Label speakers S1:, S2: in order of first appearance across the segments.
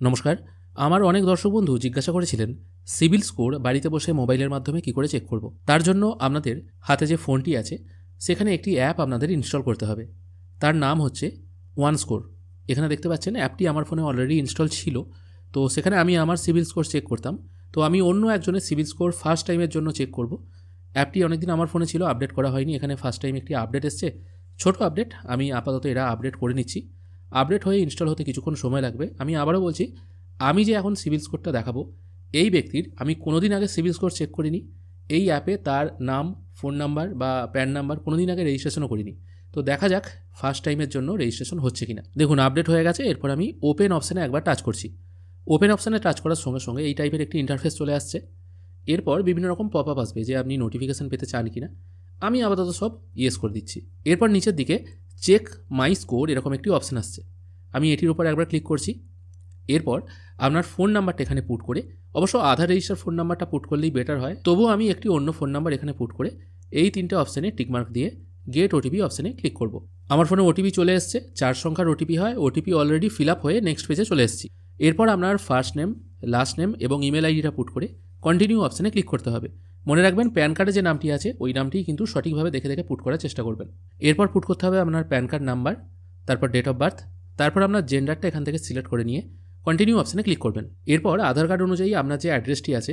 S1: নমস্কার। আমার অনেক দর্শক বন্ধু জিজ্ঞাসা করেছিলেন সিভিল স্কোর বাড়িতে বসে মোবাইলের মাধ্যমে কি করে চেক করব? তার জন্য আপনাদের হাতে যে ফোনটি আছে, সেখানে একটি অ্যাপ আপনাদের ইনস্টল করতে হবে। তার নাম হচ্ছে ওয়ান স্কোর এখানে দেখতে পাচ্ছেন অ্যাপটি আমার ফোনে অলরেডি ইনস্টল ছিল। তো সেখানে আমি আমার সিভিল স্কোর চেক করতাম। তো আমি অন্য একজনের সিভিল স্কোর ফার্স্ট টাইমের জন্য চেক করব। অ্যাপটি অনেকদিন আমার ফোনে ছিল আপডেট করা হয়নি। এখানে ফার্স্ট টাইম একটি আপডেট এসছে। ছোট আপডেট আমি আপাতত এরা আপডেট করে নিচ্ছি। আপডেট হয়ে ইনস্টল হতে কিছুক্ষণ সময় লাগবে। আমি আবারও বলছি, আমি যে এখন সিভিল স্কোরটা দেখাবো, এই ব্যক্তির, আমি কোনোদিন আগে সিভিল স্কোর চেক করিনি, এই অ্যাপে তার নাম ফোন নাম্বার বা প্যান নাম্বার কোনোদিন আগে রেজিস্ট্রেশনও করিনি। তো দেখা যাক ফার্স্ট টাইমের জন্য রেজিস্ট্রেশন হচ্ছে কিনা। দেখুন আপডেট হয়ে গেছে, এরপর আমি ওপেন অপশানে একবার টাচ করছি। ওপেন অপশানে টাচ করার সঙ্গে সঙ্গে এই টাইপের একটি ইন্টারফেস চলে আসছে। এরপর বিভিন্ন রকম পপ আপ আসবে যে আপনি নোটিফিকেশান পেতে চান কিনা। আমি আপাতত সব ইয়েস করে দিচ্ছি। এরপর নিচের দিকে চেক মাই স্কোর এরকম একটি অপশান আসছে। আমি এটির উপর একবার ক্লিক করছি। এরপর আপনার ফোন নাম্বারটা এখানে পুট করে, অবশ্য আধার রেজিস্টার ফোন নাম্বারটা পুট করলেই বেটার হয়। তবুও আমি একটি অন্য ফোন নাম্বার এখানে পুট করে, এই তিনটে অপশানে টিকমার্ক দিয়ে গেট ওটিপি অপশানে ক্লিক করব। আমার ফোনে ওটিপি চলে এসছে, চার সংখ্যার ওটিপি হয় ওটিপি অলরেডি ফিল আপ হয়ে নেক্সট পেজে চলে এসেছি। এরপর আপনার ফার্স্ট নেম লাস্ট নেম এবং ইমেল আইডিটা পুট করে কন্টিনিউ অপশানে ক্লিক করতে হবে। মনে রাখবেন প্যান কার্ডে যে নামটি আছে, ওই নামটি কিন্তু সঠিকভাবে দেখে দেখে পুট করার চেষ্টা করবেন। এরপর পুট করতে হবে আপনার প্যান কার্ড নাম্বার, তারপর ডেট অফ বার্থ, তারপর আপনার জেন্ডারটা এখান থেকে সিলেক্ট করে নিয়ে কন্টিনিউ অপশানে ক্লিক করবেন। এরপর আধার কার্ড অনুযায়ী আপনার যে অ্যাড্রেসটি আছে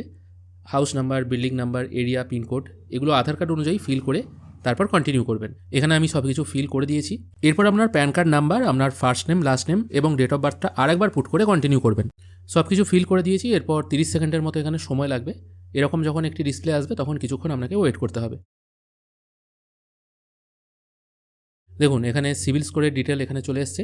S1: house number building number area pincode এগুলো আধার কার্ড অনুযায়ী ফিল করে তারপর কন্টিনিউ করবেন। এখানে আমি সব কিছু ফিল করে দিয়েছি। এরপর আপনার প্যান কার্ড নাম্বার, আপনার ফার্স্ট নেম লাস্ট নেম এবং ডেট অফ বার্থটা আরেকবার পুট করে কন্টিনিউ করবেন। সব কিছু ফিল করে দিয়েছি, এরপর তিরিশ সেকেন্ডের মতো এখানে সময় লাগবে। এরকম যখন একটি ডিসপ্লে আসবে, তখন কিছুক্ষণ আপনাকে ওয়েট করতে হবে। দেখুন, এখানে সিভিল স্কোরের ডিটেল এখানে চলে এসছে।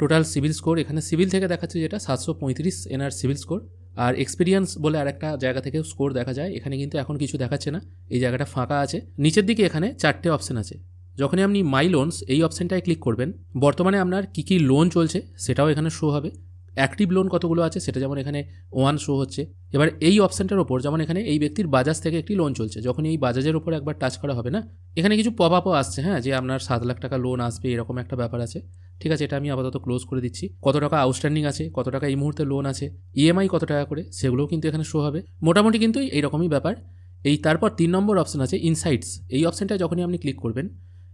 S1: টোটাল সিভিল স্কোর এখানে সিভিল থেকে দেখাচ্ছে যেটা, সাতশো পঁয়ত্রিশ এনার সিভিল স্কোর আর এক্সপিরিয়েন্স বলে আরেকটা জায়গা থেকে স্কোর দেখা যায়। এখানে কিন্তু এখন কিছু দেখাচ্ছে না। এই জায়গাটা ফাঁকা আছে। নিচের দিকে এখানে চারটে অপশন আছে। যখনই আপনি মাই লোনস এই অপশানটায় ক্লিক করবেন, বর্তমানে আপনার কী কী লোন চলছে, সেটাও এখানে শো হবে। অ্যাক্টিভ লোন কতগুলো আছে সেটা যেমন এখানে ওয়ান শো হচ্ছে। এবার এই অপশানটার ওপর যেমন এখানে এই ব্যক্তির বাজাজ থেকে একটি লোন চলছে, যখন এই বাজাজের ওপর একবার টাচ করা হবে না, এখানে কিছু পপ আপও আসছে হ্যাঁ যে আপনার সাত লাখ টাকা লোন আসবে, এরকম একটা ব্যাপার আছে। ঠিক আছে, এটা আমি আপাতত ক্লোজ করে দিচ্ছি। কত টাকা আউটস্ট্যান্ডিং আছে, কত টাকা এই মুহূর্তে লোন আছে ইএমআই কত টাকা করে, সেগুলোও কিন্তু এখানে শো হবে। মোটামুটি কিন্তু এইরকমই ব্যাপার। এই তারপর তিন নম্বর অপশান আছে ইনসাইটস এই অপশানটা যখনই আপনি ক্লিক করবেন,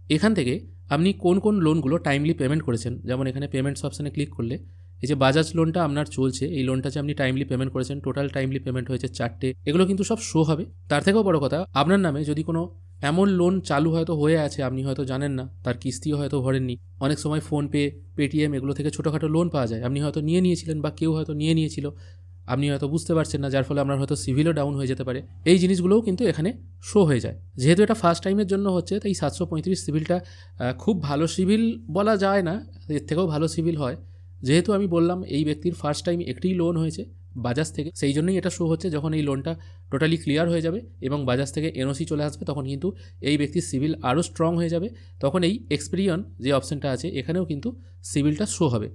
S1: এখান থেকে আপনি কোন কোন লোনগুলো টাইমলি পেমেন্ট করেছেন, যেমন এখানে পেমেন্টস অপশানে ক্লিক করলে এই যে বাজাজ লোনটা আপনার চলছে, এই লোনটা যে আপনি টাইমলি পেমেন্ট করেছেন টোটাল টাইমলি পেমেন্ট হয়েছে চারটে। এগুলো কিন্তু সব শো হবে। তার থেকেও বড় কথা, আপনার নামে যদি কোনো এমন লোন চালু হয়তো হয়ে আছে, আপনি হয়তো জানেন না, তার কিস্তিও হয়তো ভরেননি। অনেক সময় ফোনপে পেটিএম এগুলো থেকে ছোটোখাটো লোন পাওয়া যায়। আপনি হয়তো নিয়ে নিয়েছিলেন বা কেউ হয়তো নিয়ে নিয়েছিল। আপনি হয়তো বুঝতে পারছেন না, যার ফলে আপনার হয়তো সিভিলও ডাউন হয়ে যেতে পারে। এই জিনিসগুলোও কিন্তু এখানে শো হয়ে যায়। যেহেতু এটা ফার্স্ট টাইমের জন্য হচ্ছে, তাই সাতশো পঁয়ত্রিশ সিভিলটা খুব ভালো সিভিল বলা যায় না, এর থেকেও ভালো সিভিল হয়। যেহেতু আমি বললাম এই ব্যক্তির ফার্স্ট টাইম একটিই লোন হয়েছে বাজাজ থেকে, সেই জন্যই এটা শো হচ্ছে যখন এই লোনটা টোটালি ক্লিয়ার হয়ে যাবে এবং বাজাজ থেকে এনওসি চলে আসবে, তখন কিন্তু এই ব্যক্তির সিভিল আরও স্ট্রং হয়ে যাবে। তখন এই এক্সপিরিয়ন যে অপশানটা আছে, এখানেও কিন্তু সিভিলটা শো হবে।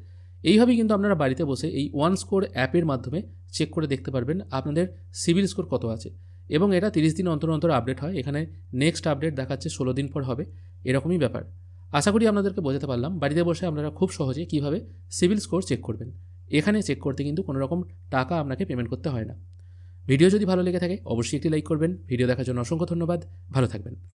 S1: এইভাবেই কিন্তু আপনারা বাড়িতে বসে এই ওয়ান স্কোর অ্যাপের মাধ্যমে চেক করে দেখতে পারবেন আপনাদের সিভিল স্কোর কত আছে। এবং এটা তিরিশ দিন অন্তর অন্তর আপডেট হয়, এখানে নেক্সট আপডেট দেখাচ্ছে ষোলো দিন পর হবে, এরকমই ব্যাপার। আশা করি আপনাদেরকে বোঝাতে পারলাম। বাড়িতে বসে আপনারা খুব সহজে কীভাবে সিভিল স্কোর চেক করবেন। এখানে চেক করতে কিন্তু কোনো রকম টাকা আপনাকে পেমেন্ট করতে হয় না। ভিডিও যদি ভালো লেগে থাকে, অবশ্যই একটি লাইক করবেন। ভিডিও দেখার জন্য অসংখ্য ধন্যবাদ। ভালো থাকবেন।